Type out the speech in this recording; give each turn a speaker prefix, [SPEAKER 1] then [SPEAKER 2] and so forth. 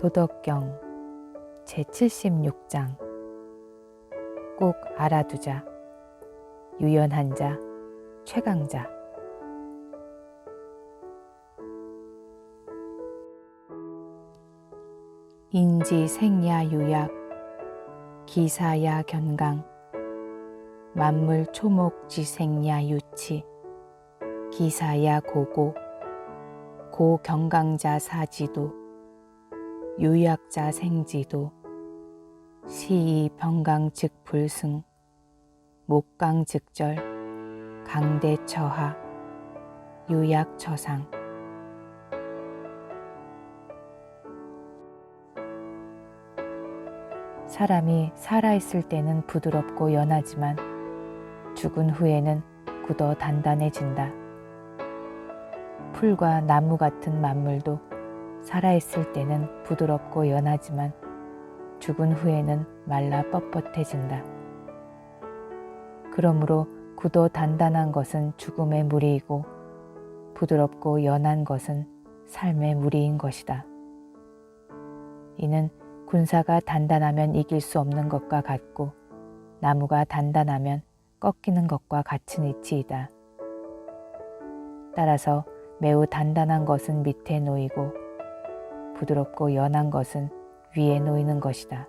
[SPEAKER 1] 도덕경 제76장. 꼭 알아두자. 유연한 자 최강자. 인지 생야 유약 기사야 견강 만물 초목 지 생야 유치 기사야 고고 고 경강자 사지도 유약자 생지도 시이 병강 즉 불승 목강 즉절 강대 처하 유약 처상. 사람이 살아있을 때는 부드럽고 연하지만 죽은 후에는 굳어 단단해진다. 풀과 나무 같은 만물도 살아있을 때는 부드럽고 연하지만 죽은 후에는 말라 뻣뻣해진다. 그러므로 굳어 단단한 것은 죽음의 무리이고 부드럽고 연한 것은 삶의 무리인 것이다. 이는 군사가 단단하면 이길 수 없는 것과 같고 나무가 단단하면 꺾이는 것과 같은 이치이다. 따라서 매우 단단한 것은 밑에 놓이고 부드럽고 연한 것은 위에 놓이는 것이다.